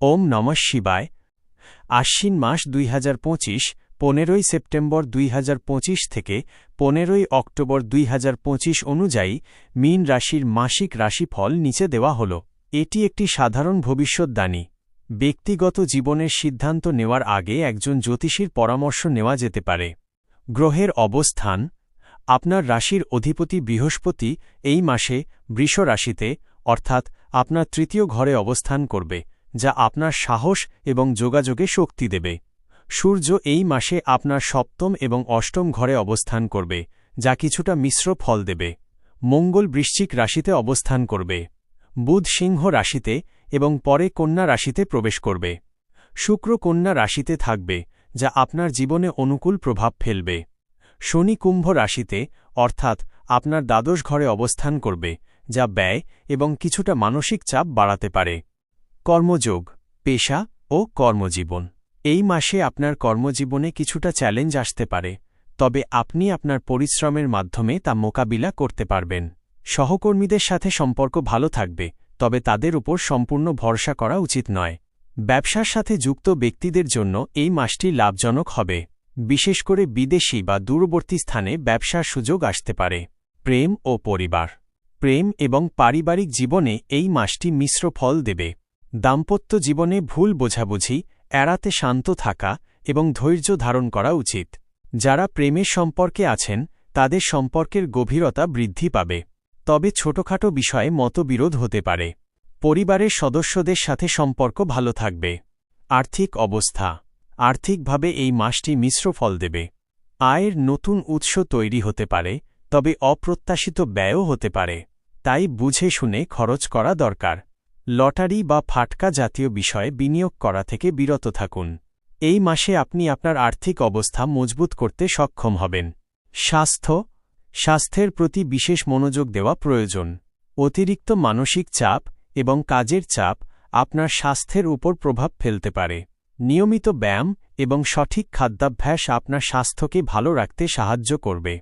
ওম নমঃ শিবায়। আশ্বিন মাস দুই হাজার পঁচিশ, পনেরোই সেপ্টেম্বর দুই হাজার পঁচিশ থেকে পনেরোই অক্টোবর দুই হাজার পঁচিশ অনুযায়ী মীন রাশির মাসিক রাশিফল নিচে দেওয়া হল। এটি একটি সাধারণ ভবিষ্যদ্বাণী। ব্যক্তিগত জীবনের সিদ্ধান্ত নেওয়ার আগে একজন জ্যোতিষীর পরামর্শ নেওয়া যেতে পারে। গ্রহের অবস্থান। আপনার রাশির অধিপতি বৃহস্পতি এই মাসে বৃষ রাশিতে, অর্থাৎ আপনার তৃতীয় ঘরে অবস্থান করবে। যা আপনার সাহস এবং যোগাযোগে শক্তি দেবে। সূর্য এই মাসে আপনার সপ্তম এবং অষ্টম ঘরে অবস্থান করবে, যা কিছুটা মিশ্র ফল দেবে। মঙ্গল বৃশ্চিক রাশিতে অবস্থান করবে। বুধ সিংহ রাশিতে এবং পরে কন্যা রাশিতে প্রবেশ করবে। শুক্র কন্যা রাশিতে থাকবে, যা আপনার জীবনে অনুকূল প্রভাব ফেলবে। শনি কুম্ভ রাশিতে, অর্থাৎ আপনার দ্বাদশ ঘরে অবস্থান করবে, যা ব্যয় এবং কিছুটা মানসিক চাপ বাড়াতে পারে। কর্মযোগ, পেশা ও কর্মজীবন। এই মাসে আপনার কর্মজীবনে কিছুটা চ্যালেঞ্জ আসতে পারে, তবে আপনি আপনার পরিশ্রমের মাধ্যমে তা মোকাবিলা করতে পারবেন। সহকর্মীদের সাথে সম্পর্ক ভালো থাকবে, তবে তাদের উপর সম্পূর্ণ ভরসা করা উচিত নয়। ব্যবসার সাথে যুক্ত ব্যক্তিদের জন্য এই মাসটি লাভজনক হবে। বিশেষ করে বিদেশি বা দূরবর্তী স্থানে ব্যবসার সুযোগ আসতে পারে। প্রেম ও পরিবার। প্রেম এবং পারিবারিক জীবনে এই মাসটি মিশ্র ফল দেবে। দাম্পত্য জীবনে ভুল বোঝাবুঝি, এড়াতে শান্ত থাকা এবং ধৈর্য ধারণ করা উচিত। যারা প্রেমের সম্পর্কে আছেন, তাদের সম্পর্কের গভীরতা বৃদ্ধি পাবে। তবে ছোটখাটো বিষয়ে মতবিরোধ হতে পারে। পরিবারের সদস্যদের সাথে সম্পর্ক ভালো থাকবে। আর্থিক অবস্থা। আর্থিকভাবে এই মাসটি মিশ্র ফল দেবে। আয়ের নতুন উৎস তৈরি হতে পারে, তবে অপ্রত্যাশিত ব্যয়ও হতে পারে। তাই বুঝে শুনে খরচ করা দরকার। লটারি বা ফাটকা জাতীয় বিষয়ে বিনিয়োগ করা থেকে বিরত থাকুন। এই মাসে আপনি আপনার আর্থিক অবস্থা মজবুত করতে সক্ষম হবেন। স্বাস্থ্য, স্বাস্থ্যের প্রতি বিশেষ মনোযোগ দেওয়া প্রয়োজন। অতিরিক্ত মানসিক চাপ এবং কাজের চাপ আপনার স্বাস্থ্যের উপর প্রভাব ফেলতে পারে। নিয়মিত ব্যায়াম এবং সঠিক খাদ্যাভ্যাস আপনার স্বাস্থ্যকে ভালো রাখতে সাহায্য করবে।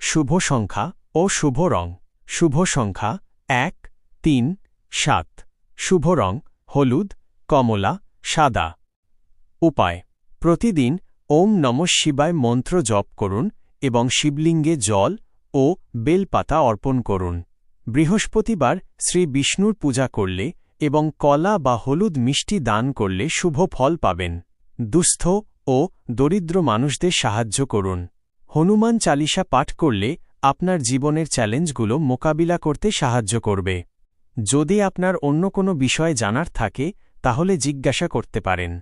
শুভ সংখ্যা ও শুভ রং। শুভ সংখ্যা এক, তিন, সাত। শুভ রং, হলুদ, কমলা, সাদা। উপায়, প্রতিদিন ওম নম শিবায় মন্ত্র জপ করুন এবং শিবলিঙ্গে জল ও বেলপাতা অর্পণ করুন। বৃহস্পতিবার শ্রী বিষ্ণুর পূজা করলে এবং কলা বা হলুদ মিষ্টি দান করলে শুভ ফল পাবেন। দুস্থ ও দরিদ্র মানুষদের সাহায্য করুন। হনুমান চালিসা পাঠ করলে আপনার জীবনের চ্যালেঞ্জগুলো মোকাবিলা করতে সাহায্য করবে। যদি আপনার অন্য কোনো বিষয় জানার থাকে তাহলে জিজ্ঞাসা করতে পারেন।